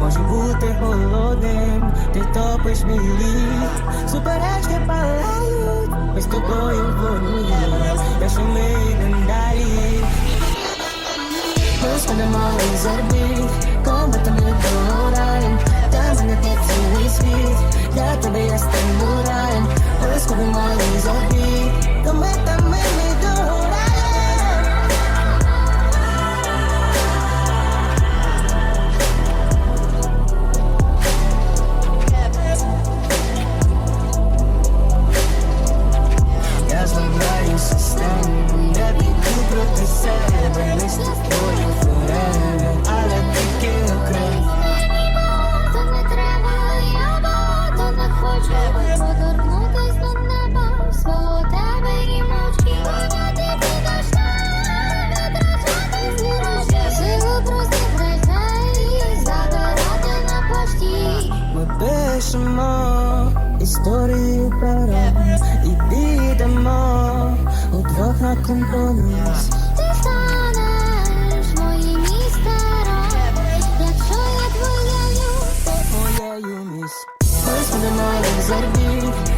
Може бути голодним, ти топиш мій лід. Суперечки палають, ми з тобою вони Я що ми йдем далі. Ми спинемо із пишемо історію пора І підемо удвох на компроміс. Ти станеш моїм містером. Якщо я твоєю, Моєю міс Ми спинемо як орбіт,